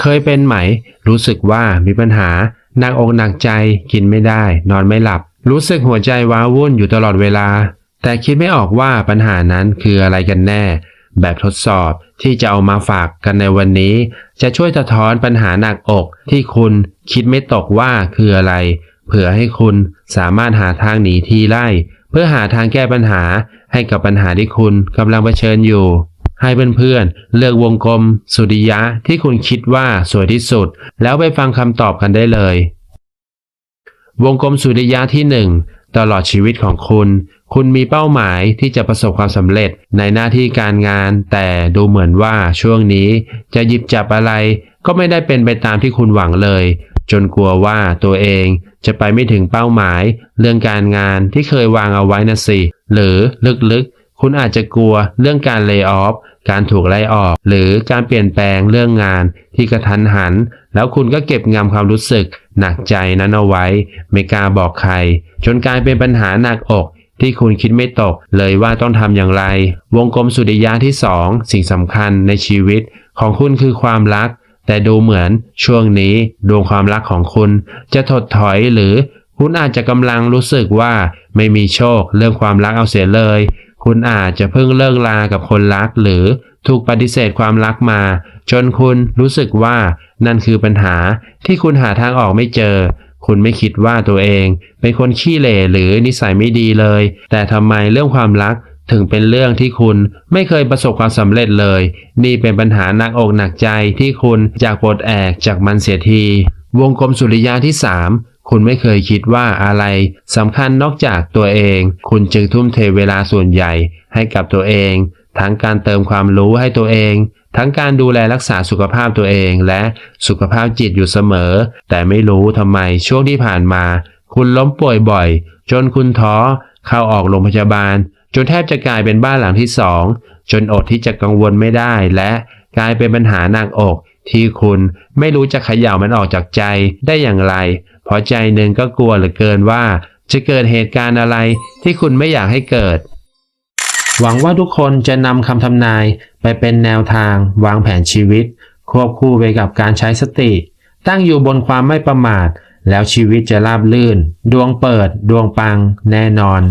เคยเป็นไหม รู้สึกว่ามีปัญหาหนักอกหนักใจกินไม่ได้ นอนไม่หลับ รู้สึกหัวใจว้าวุ่นอยู่ตลอดเวลา แต่คิดไม่ออกว่าปัญหานั้นคืออะไรกันแน่ แบบทดสอบที่จะเอามาฝากกันในวันนี้ จะช่วยสะท้อนปัญหาหนักอกที่คุณคิดไม่ตกว่าคืออะไร เผื่อให้คุณสามารถหาทางหนีทีไล่ เพื่อหาทางแก้ปัญหาให้กับปัญหาที่คุณกำลังเผชิญอยู่ ให้เพื่อนๆเลือกวงกลม สุริยะที่คุณคิดว่าสวยที่สุด แล้วไปฟังคำตอบกันได้เลย วงกลมสุริยะที่หนึ่งตลอดชีวิตของคุณ คุณมีเป้าหมายที่จะประสบความสำเร็จในหน้าที่การงาน แต่ดูเหมือนว่าช่วงนี้จะหยิบจับอะไร ก็ไม่ได้เป็นไปตามที่คุณหวังเลย จนกลัวว่าตัวเองจะไปไม่ถึงเป้าหมาย เรื่องการงานที่เคยวางเอาไว้นะสิหรือลึกๆ คุณอาจจะกลัวเรื่องการเลิกออฟ การถูกไล่ออก หรือการเปลี่ยนแปลงเรื่องงานที่กระทันหัน แล้วคุณก็เก็บงำความรู้สึก หนักใจนั้นเอาไว้ ไม่กล้าบอกใคร จนกลายเป็นปัญหาหนักอกที่คุณคิดไม่ตกเลยว่าต้องทำอย่างไร วงกลมสุริยะที่สองสิ่งสำคัญในชีวิต ของคุณคือความรัก แต่ดูเหมือนช่วงนี้ดวงความรักของคุณ จะถดถอยหรือคุณอาจจะกำลังรู้สึกว่าไม่มีโชคเรื่องความรักเอาเสียเลย คุณอาจจะเพิ่งเลิกลากับคนรัก หรือถูกปฏิเสธความรักมา จนคุณรู้สึกว่านั่นคือปัญหาที่คุณหาทางออกไม่เจอ คุณไม่คิดว่าตัวเอง เป็นคนขี้เหร่หรือนิสัยไม่ดีเลย แต่ทำไมเรื่องความรักถึงเป็นเรื่องที่คุณไม่เคยประสบความสำเร็จเลย นี่เป็นปัญหาหนักอกหนักใจที่คุณอยากปลดแอกจากมันเสียที วงกลมสุริยะที่ 3 คุณไม่เคยคิดว่าอะไรสำคัญนอกจากตัวเอง คุณจึงทุ่มเทเวลาส่วนใหญ่ให้กับตัวเอง ทั้งการเติมความรู้ให้ตัวเอง ทั้งการดูแลรักษาสุขภาพตัวเองและสุขภาพจิตอยู่เสมอ แต่ไม่รู้ทำไมช่วงที่ผ่านมา คุณล้มป่วยบ่อย จนคุณท้อเข้าออกโรงพยาบาล จนแทบจะกลายเป็นบ้านหลังที่สองจนอดที่จะกังวลไม่ได้และกลายเป็นปัญหาหนักอก ที่คุณไม่รู้จะขย่ามันออกจากใจได้อย่างไร เพราะใจหนึ่งก็กลัวเหลือเกินว่า จะเกิดเหตุการณ์อะไรที่คุณไม่อยากให้เกิด หวังว่าทุกคนจะนำคำทำนายไปเป็นแนวทาง วางแผนชีวิต ควบคู่ไปกับการใช้สติ ตั้งอยู่บนความไม่ประมาท แล้วชีวิตจะราบลื่น ดวงเปิด ดวงปัง แน่นอน